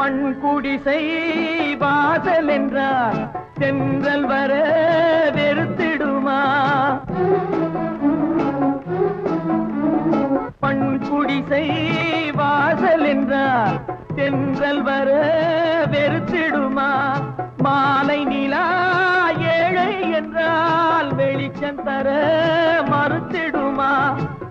மண் குடிசை வாசல் என்றால் தென்றல் வர வெறுத்திடுமா? மண் குடிசை வாசல் என்றால் தென்றல் வர வெறுத்திடுமா? மாலை நிலா ஏழை என்றால் வெளிச்சம் தர மறுத்திடுமா?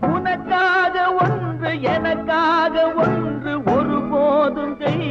உனக்காக ஒன்று எனக்காக